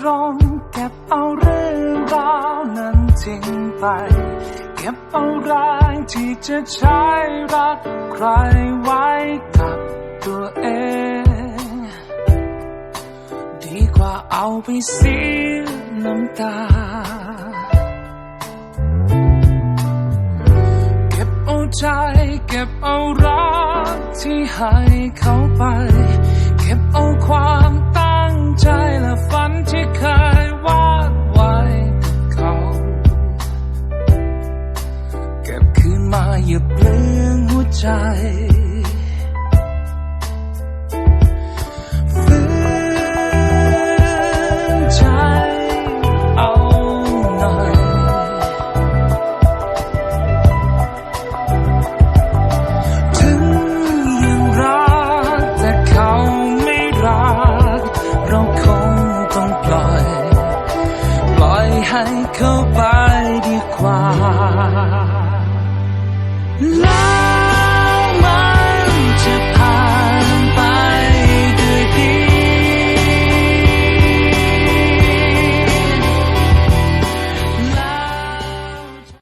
ารมณ์เก็บเอาเรื่องราวนั้นทิ้งไป เก็บเอาแรงที่จะใช้รักใครไว้กับตัวเอง ดีกว่าเอาไปเสียน้ำตา เก็บเอาใจเก็บเอารักที่ให้เขาไป อย่าเปลืองหัวใจฝืนใจเอาหน่อยถึงยังรักแต่เขาไม่รักเราคงต้องปล่อยปล่อยให้เขาไปดีกว่า ลา